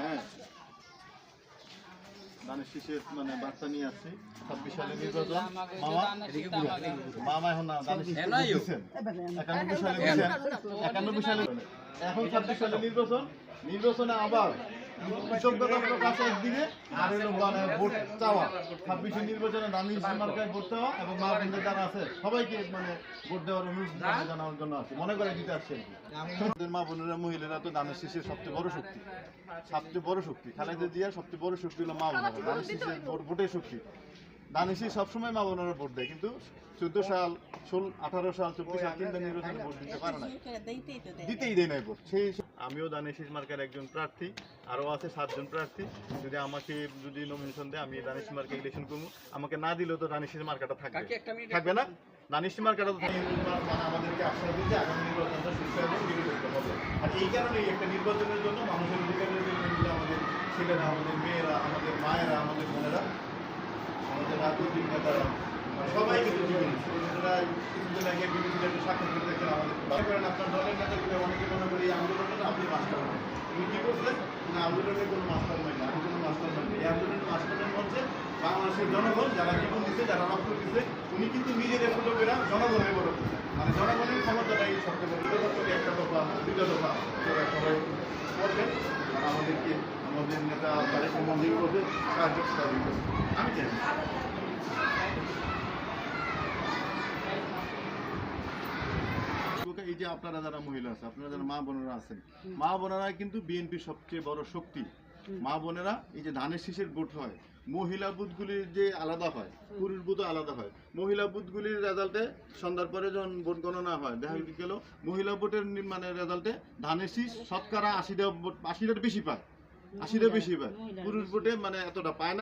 হ্যাঁ। ধানের শীষের মানে বার্তা নিয়ে আসছি। ছাব্বিশ সালে নির্বাচন। মামা মামা এখন না ধানের শীষ একানব্বই সালে একানব্বই সালে এখন ছাব্বিশ সালে নির্বাচন। নির্বাচনে আবার সবাইকে মানে ভোট আছে মনে করে দিতে মা বোনেরা, মহিলারা তো দানের শিশির সবচেয়ে বড় শক্তি। সবচেয়ে বড় শক্তি। খালেদা জিয়ার সবচেয়ে বড় শক্তি হলো মা বোনেরা। দানের ভোটের শক্তি। শীষ সবসময় মা বোনেরা ভোট দেয় কিন্তু চোদ্দ সাল ষোল আঠারো সাল চব্বিশ সাল তিনটা নির্বাচনে ভোট দিতে পারে না দিতেই দেয় নাই ভোট সেই আমিও দানের শীষ মার্কার একজন প্রার্থী আরও আছে সাতজন প্রার্থী। যদি আমাকে যদি নমিনেশন দেয় আমি দানিশ মার্কে ইলেকশন করব। আমাকে না দিলেও তো দানিশ মার্কাটা থাকবে। থাকবে না? দানিশ মার্কাটা তো মানে আমাদেরকে আশ্বাস দিচ্ছে আগামী নির্বাচনটা সুস্থ এবং নিরপেক্ষ হবে। আর এই কারণেই একটা নির্বাচনের জন্য মানুষের অধিকারের জন্য কিন্তু আমাদের ছেলেরা আমাদের মেয়েরা আমাদের মায়েরা আমাদের বোনেরা আমাদের রাজনৈতিক নেতারা সবাই কিন্তু জীবন কিছুদিন আগে বিভিন্ন সাক্ষাৎ করে দেখেন আমাদের। আপনার দলের নেতাগুলো, অনেকে মনে করি এই আন্দোলনটা আপনি মাস্টার মাইন্ড তুমি কি করছেন না, আন্দোলনের কোনো মাস্টার মাইন্ড আমি কোনো মাস্টার মাইন্ড এই আন্দোলনের মাস্টারের মধ্যে বাংলাদেশের জনগণ, যারা জীবন দিচ্ছে যারা রক্ত দিচ্ছে উনি কিন্তু নিজেদের ছোট করে জনগণের বড় মানে জনগণের ক্ষমতাটাই সবচেয়ে বড় একটা দফা দুইটা দফা সবাই আর আমাদেরকে আমাদের নেতা তারেক মন্দির করবে সাহায্য সহযোগিতা আমি চাই এই যে আপনারা যারা মহিলা আছে, আপনারা যারা মা বোনেরা আছেন, মা বোনেরা কিন্তু বিএনপির সবচেয়ে বড় শক্তি। মা বোনেরা এই যে ধানের শীষের ভোট হয়, মহিলা বুথগুলির যে আলাদা হয়, পুরুষ বুথও আলাদা হয়। মহিলা বুথগুলির রেজাল্টে সন্ধ্যার পরে যখন ভোট গণনা হয়, দেখা গেল মহিলা ভোটের মানে রেজাল্টে ধানের শীষ শতকরা আশিটা ভোট আশিটার বেশি পায়। আশিটা বেশি পায়। পুরুষ ভোটে মানে এতটা পায় না।